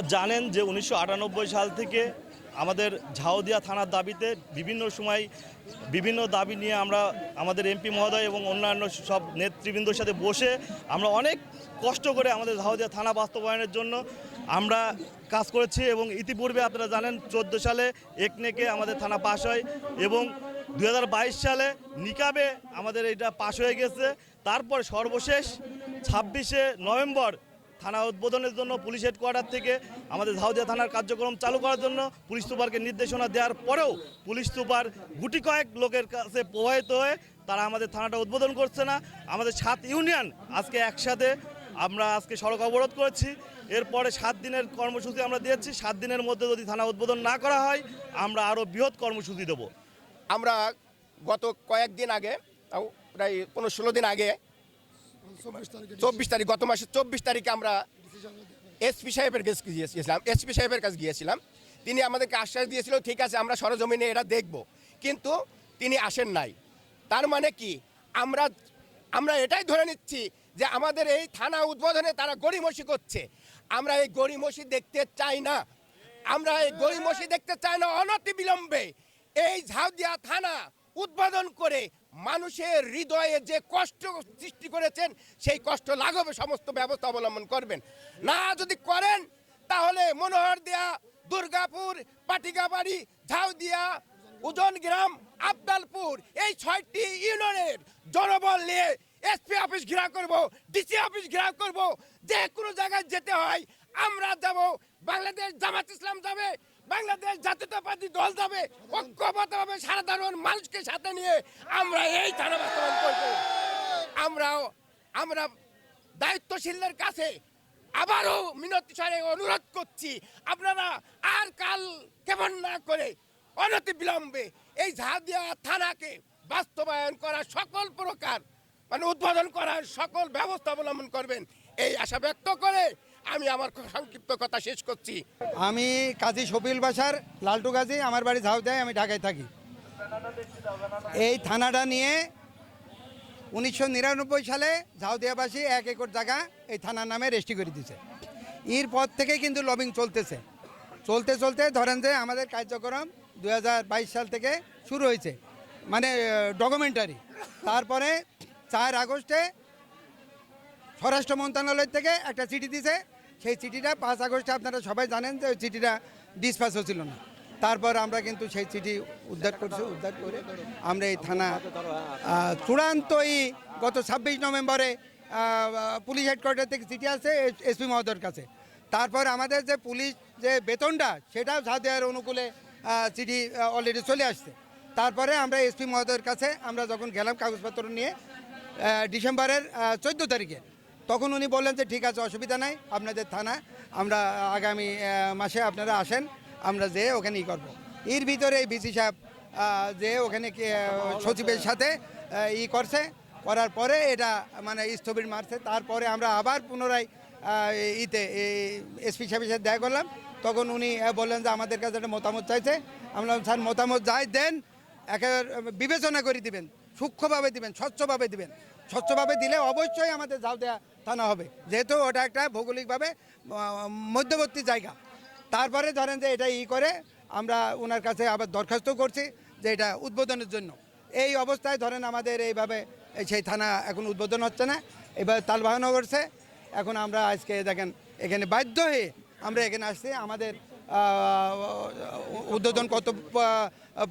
আপনারা জানেন যে উনিশশো আটানব্বই সাল থেকে আমাদের ঝাউদিয়া থানার দাবিতে বিভিন্ন সময় বিভিন্ন দাবি নিয়ে আমরা আমাদের এমপি মহোদয় এবং অন্যান্য সব নেতৃবৃন্দর সাথে বসে আমরা অনেক কষ্ট করে আমাদের ঝাউদিয়া থানা বাস্তবায়নের জন্য আমরা কাজ করেছি এবং ইতিপূর্বে আপনারা জানেন চোদ্দ সালে একনেকে আমাদের থানা পাশ হয় এবং দু হাজার বাইশ সালে নিকাবে আমাদের এটা পাশ হয়ে গেছে। তারপর সর্বশেষ ছাব্বিশে নভেম্বর থানা উদ্বোধনের জন্য, পুলিশ হেডকোয়ার্টার থেকে আমাদের ঝাউদিয়া থানার কার্যক্রম চালু করার জন্য পুলিশ সুপারকে নির্দেশনা দেওয়ার পরেও পুলিশ সুপার গুটি কয়েক লোকের কাছে প্রভাবিত হয়ে তারা আমাদের থানাটা উদ্বোধন করছে না। আমাদের সাত ইউনিয়ন আজকে একসাথে আমরা আজকে সড়ক অবরোধ করেছি। এরপরে সাত দিনের কর্মসূচি আমরা দিয়েছি। সাত দিনের মধ্যে যদি থানা উদ্বোধন না করা হয়, আমরা আরও বৃহৎ কর্মসূচি দেবো। আমরা গত কয়েকদিন আগে প্রায় পনেরো ষোলো দিন আগে চব্বিশ তারিখ গত মাসের চব্বিশ তারিখে আমরা এসপি সাহেবের কাছে গিয়েছিলাম, এসপি সাহেবের কাছে গিয়েছিলাম। তিনি আমাদেরকে আশ্বাস দিয়েছিল, ঠিক আছে, আমরা সরজমিনে দেখব। কিন্তু তিনি আসেন নাই। তার মানে কি? আমরা আমরা এটাই ধরে নিচ্ছি যে আমাদের এই থানা উদ্বোধনে তারা গড়িমসি করছে। আমরা এই গড়িমসি দেখতে চাই না। আমরা এই গড়িমসি দেখতে চাই না অনতি বিলম্বে এই ঝাউদিয়া থানা উদ্বোধন করে মানুষের হৃদয়ে যে কষ্ট সৃষ্টি করেছেন, সেই কষ্ট লাঘবে সমস্ত ব্যবস্থা অবলম্বন করবেন। না যদি করেন, তাহলে মনোহর দেয়া, দুর্গাপুর পাটিকাবাড়ি ঝাউদিয়া, উজন গ্রাম, আবদালপুর, এই ছয়টি ইউনিয়নের জনবল নিয়ে এসপি অফিস ঘেরাও করব ডিসি অফিস ঘেরাও করব, যে কোনো জায়গায় যেতে হয়, আমরা যাব, বাংলাদেশ জামাত ইসলাম যাবে বাংলাদেশ জাতীয়তাবাদী দল যাবে ঐক্যবদ্ধভাবে সাধারণ মানুষকে সাথে নিয়ে আমরা এই থানা বাস্তবায়ন করব। আমরাও আমরা দায়িত্বশীলদের কাছে আবারও মিনতি স্বরে অনুরোধ করছি, আপনারা আর কাল কেমন না করে অনতি বিলম্বে এই ঝাদিয়া থানাকে বাস্তবায়ন করার সকল প্রকার মানে উদ্বোধন করার সকল ব্যবস্থা অবলম্বন করবেন। এই আশা ব্যক্ত করে আমি আমার সংক্ষিপ্ত কথা শেষ করছি। আমি কাজী শফিল বাসার লালটু গাজী আমার বাড়ি ঝাউদায় আমি ঢাকায় থাকি। এই থানাটা নিয়ে উনিশশো নিরানব্বই সালে ঝাউদিয়াবাসী এক একর জায়গা এই থানার নামে রেজিস্ট্রি করে দিয়েছে। এর পর থেকে কিন্তু লবিং চলতেছে। চলতে চলতে ধরেন যে আমাদের কার্যক্রম দুই হাজার বাইশ সাল থেকে শুরু হয়েছে মানে ডকুমেন্টারি তারপরে চার আগস্টে স্বরাষ্ট্র মন্ত্রণালয় থেকে একটা চিঠি দিছে। সেই চিঠিটা পাঁচ আগস্টে আপনারা সবাই জানেন যে ওই চিঠিটা ডিসপাস হচ্ছিল না। তারপর আমরা কিন্তু সেই চিঠি উদ্ধার করছি, উদ্ধার করে আমরা এই থানা চূড়ান্তই গত ছাব্বিশ নভেম্বরে পুলিশ হেডকোয়ার্টার থেকে চিঠি আসছে এসপি মহোদয়ের কাছে। তারপর আমাদের যে পুলিশ যে বেতনটা, সেটাও সাউদিয়ার অনুকূলে চিঠি অলরেডি চলে আসছে। তারপরে আমরা এসপি মহোদয়ের কাছে আমরা যখন গেলাম কাগজপত্র নিয়ে ডিসেম্বরের চোদ্দ তারিখে তখন উনি বললেন যে ঠিক আছে অসুবিধা নাই আপনাদের থানা আমরা আগামী মাসে আপনারা আসেন আমরা যেয়ে ওখানে ই করব। এর ভিতরে এই বিসি সাহেব যে ওখানে সচিবের সাথে ই করছে করার পরে এটা মানে স্থবির মারছে। তারপরে আমরা আবার পুনরায় ইতে এসপি সাহেবের সাথে দেখা করলাম। তখন উনি বললেন যে আমাদের কাছে একটা মতামত চাইছে। আমরা স্যার মতামত যাই দেন একেবারে বিবেচনা করে দিবেন সূক্ষ্মভাবে দিবেন স্বচ্ছভাবে দিবেন। স্বচ্ছভাবে দিলে অবশ্যই আমাদের দেওয়া থানা হবে। যেহেতু ওটা একটা ভৌগোলিকভাবে মধ্যবর্তী জায়গা। তারপরে ধরেন যে এটা ই করে আমরা ওনার কাছে আবার দরখাস্ত করছি যে এটা উদ্বোধনের জন্য। এই অবস্থায় ধরেন আমাদের এইভাবে সেই থানা এখন উদ্বোধন হচ্ছে না। এবার তালবাহানো করছে। এখন আমরা আজকে দেখেন, এখানে বাধ্য হয়ে আমরা এখানে আসছি। আমাদের উদ্বোধন কত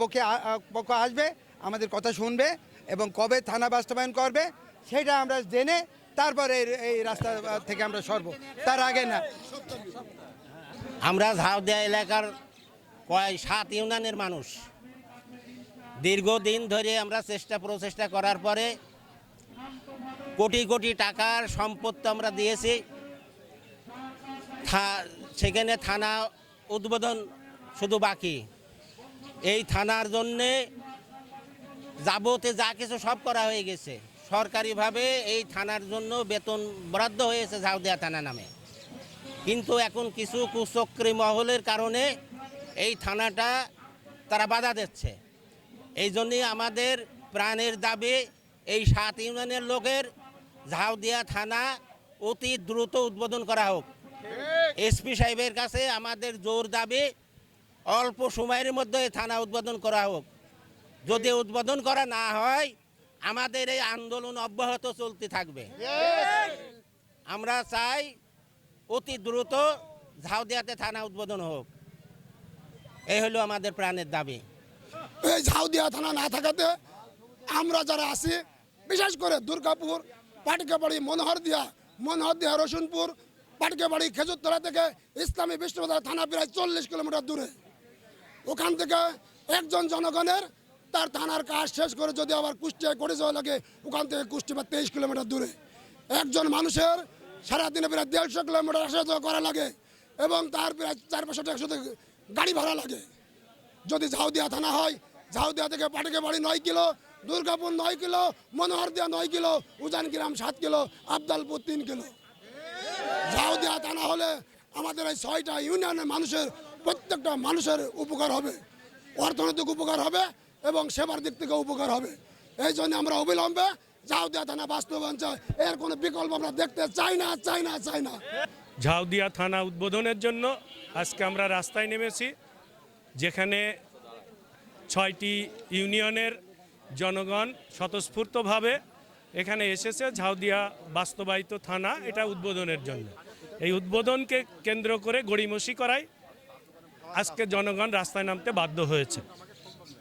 পক্ষে পক্ষ আসবে, আমাদের কথা শুনবে এবং কবে থানা বাস্তবায়ন করবে সেটা আমরা জেনে তারপরে এই- রাস্তা থেকে আমরা সরব। তার আগে না। আমরা ঝাউদিয়া এলাকার কয় সাত ইউনিয়নের মানুষ। দীর্ঘদিন ধরে আমরা চেষ্টা প্রচেষ্টা করার পরে কোটি কোটি টাকার সম্পত্তি আমরা দিয়েছি। সেখানে থানা উদ্বোধন শুধু বাকি। এই থানার জন্যে যাবতে যা কিছু সব করা হয়ে গেছে। সরকারিভাবে এই থানার জন্য বেতন বরাদ্দ হয়েছে ঝাউদিয়া থানা নামে। কিন্তু এখন কিছু কুচক্রী মহলের কারণে এই থানাটা তারা বাধা দিচ্ছে। এই জন্যই আমাদের প্রাণের দাবি এই সাত ইউনিয়নের লোকের ঝাউদিয়া থানা অতি দ্রুত উদ্বোধন করা হোক। এসপি সাহেবের কাছে আমাদের জোর দাবি, অল্প সময়ের মধ্যে থানা উদ্বোধন করা হোক। যদি উদ্বোধন করা না হয় আমাদের এই আন্দোলন অব্যাহত চলতে থাকবে। আমরা চাই অতি দ্রুত ঝাউদিয়াতে থানা উদ্বোধন হোক। এই হলো আমাদের প্রাণের দাবি। এই ঝাউদিয়া থানা না থাকাতে আমরা যারা আছি বিশেষ করে দুর্গাপুর পাটকাবাড়ি মনোহরদিয়া মনোহরদিয়া রসুনপুর পাটকাবাড়ি খেজুরতলা থেকে ইসলামী বিশ্ববিদ্যালয় থানা প্রায় চল্লিশ কিলোমিটার দূরে। ওখান থেকে একজন জনগণের তার থানার কাজ শেষ করে যদি আবার কুষ্টিয়ায় করে যাওয়া লাগে, ওখান থেকে কুষ্টি বা তেইশ কিলোমিটার দূরে। একজন মানুষের সারাদিনে প্রায় দেড়শো কিলোমিটার আসা যাওয়া করা লাগে এবং তার প্রায় চার পাঁচশো টাকা শুধু গাড়ি ভাড়া লাগে। যদি ঝাউদিয়া থানা হয়, ঝাউদিয়া থেকে পাটকে বাড়ি নয় কিলো, দুর্গাপুর নয় কিলো, মনোহরদিয়া নয় কিলো, উজানগ্রাম সাত কিলো, আবদালপুর তিন কিলো। ঝাউদিয়া থানা হলে আমাদের এই ছয়টা ইউনিয়নের মানুষের, প্রত্যেকটা মানুষের উপকার হবে। অর্থনৈতিক উপকার হবে এবং সেবার দিক থেকে উপকার হবে। এই জন্য আমরা অবিলম্বে ঝাউদিয়া থানা বাস্তবায়ন চাই। এর কোনো বিকল্প আমরা দেখতে চাই না চাই না চাই না। ঝাউদিয়া থানা উদ্বোধনের জন্য আজকে আমরা রাস্তায় নেমেছি, যেখানে ছয়টি ইউনিয়নের জনগণ স্বতঃস্ফূর্তভাবে এখানে এসেছে, ঝাউদিয়া বাস্তবায়িত থানা, এটা উদ্বোধনের জন্য। এই উদ্বোধনকে কেন্দ্র করে গড়িমসি করায় আজকে জনগণ রাস্তায় নামতে বাধ্য হয়েছে।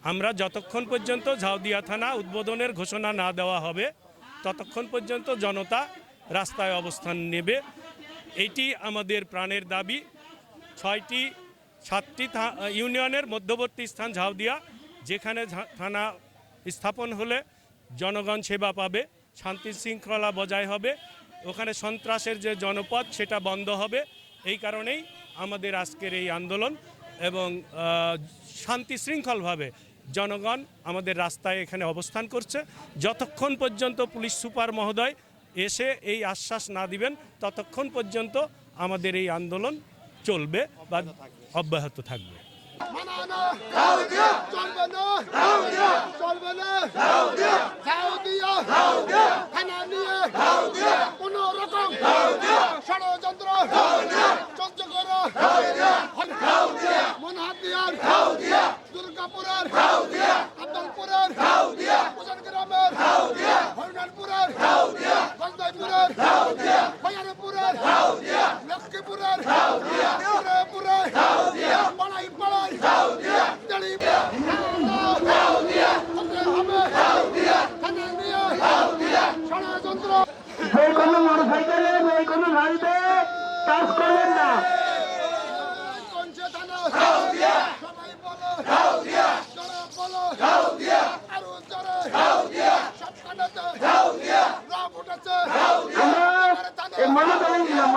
আমরা যতক্ষণ পর্যন্ত ঝাউদিয়া থানা উদ্বোধনের ঘোষণা না দেওয়া হবে, ততক্ষণ পর্যন্ত জনতা রাস্তায় অবস্থান নেবে। এটি আমাদের প্রাণের দাবি। ছয়টি, সাতটি ইউনিয়নের মধ্যবর্তী স্থান ঝাউদিয়া, যেখানে থানা স্থাপন হলে জনগণ সেবা পাবে, শান্তি শৃঙ্খলা বজায় হবে, ওখানে সন্ত্রাসের যে জনপদ সেটা বন্ধ হবে। এই কারণেই আমাদের আজকের এই আন্দোলন। এবং শান্তি শৃঙ্খলভাবে জনগণ আমাদের রাস্তায় এখানে অবস্থান করছে। যতক্ষণ পর্যন্ত পুলিশ সুপার মহোদয় এসে এই আশ্বাস না দিবেন, ততক্ষণ পর্যন্ত আমাদের এই আন্দোলন চলবে বা অব্যাহত থাকবে। চলবে না চলবে না ঝাউদিয়া থানা নিয়ে কোন রকম ষড়যন্ত্র সহ্য করো মনহাতিয়ার দুর্গাপুরের আব্দুলপুরের উজান গ্রামের হরিনানপুরের গঞ্জাইপুরের ভয়ানপুরের লক্ষ্মীপুরের পুরে পাড়াই পাড়াই দাঁড়ি হতে হবে থানা নিয়ে ষড়যন্ত্র যে কোনো মোটরসাইকেলে যে কোনো গাড়িতে কাজ করবেন না কোনছে থানা সবাই বলো জোরে বলো আরও জোরে সবখানেতে রাব উঠেছে আমরা এই মনোদারি মনোদারি কোনো দল আমরা করি না তারপর আমরা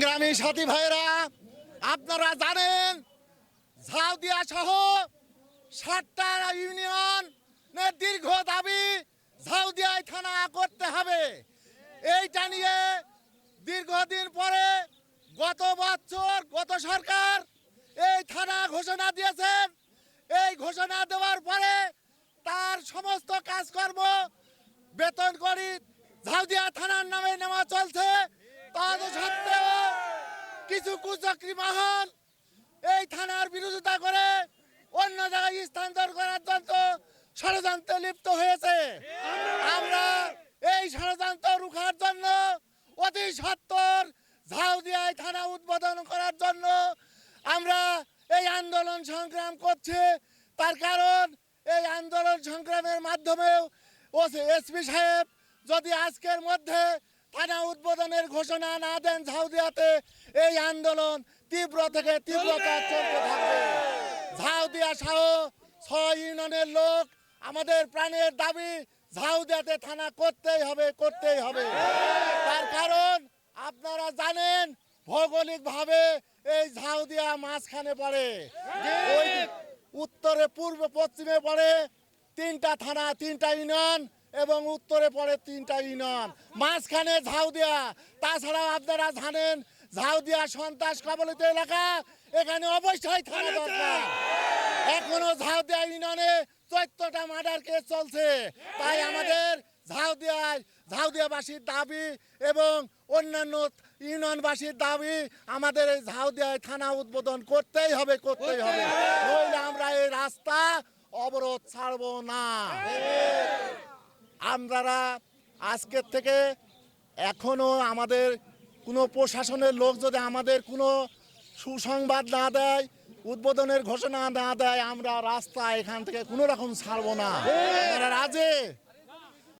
গ্রামীণ সাথী ভাইরা আপনারা জানেন, ঝাউদিয়া সহ ষাটটা ইউনিয়ন দীর্ঘ দাবি ঝাউদিয়ায় থানা করতে হবে। এইটা নিয়ে দীর্ঘদিন পরে গত বছর গত সরকার এই থানা ঘোষণা দিয়েছেন। এই ঘোষণা দেওয়ার পরে তার সমস্ত কাজকর্ম বেতন করি ঝাউদিয়া থানার নামে নেওয়া চলছে। তাদের সত্ত্বেও কিছু কুচক্রী এই থানার বিরোধিতা করে অন্য জায়গায় স্থানান্তর করার জন্য ষড়যন্ত্রে লিপ্ত হয়েছে। আমরা এই ষড়যন্ত্র রুখার জন্য অতি সত্তর ঝাউদিয়ায় থানা উদ্বোধন করার জন্য আমরা এই আন্দোলন সংগ্রাম করছি। তার কারণ এই আন্দোলন সংগ্রামের মাধ্যমেও এসপি সাহেব যদি আজকের মধ্যে থানা উদ্বোধনের ঘোষণা না দেন ঝাউদিয়াতে এই আন্দোলন তীব্র থেকে তীব্রতা চলতে থাকবে। ঝাউদিয়া সহ ছয় ইউনিয়নের লোক আমাদের প্রাণের দাবি ঝাউদিয়াতে থানা করতেই হবে করতেই হবে। তার কারণ আপনারা জানেন ভৌগোলিকভাবে এই ঝাউদিয়া মাঝখানে পড়ে। উত্তরে পূর্ব পশ্চিমে পড়ে। তিনটা থানা তিনটা ইউনিয়ন এবং উত্তরে পড়ে তিনটা ইউনিয়ন মাঝখানে ঝাউদিয়া তাছাড়াও আপনারা জানেন ঝাউদিয়া সন্ত্রাস কবলিত এলাকা এখানে অবশ্যই থানা দরকার। এখনও ঝাউদিয়া ইউনিয়নে চোদ্দটা মার্ডার কেস চলছে। তাই আমাদের ঝাউদিয়ায় ঝাউদিয়াবাসীর দাবি এবং অন্যান্য ইউনিয়নবাসীর দাবি আমাদের এই ঝাউদিয়ায় থানা উদ্বোধন করতেই হবে করতেই হবে। নইলে আমরা এই রাস্তা অবরোধ ছাড়বো না। আমরা আজকের থেকে এখনও আমাদের কোনো প্রশাসনের লোক যদি আমাদের কোনো সুসংবাদ না দেয়, উদ্বোধনের ঘোষণা না দেয়, আমরা রাস্তা এখান থেকে কোনো রকম ছাড়বো না। রাজে?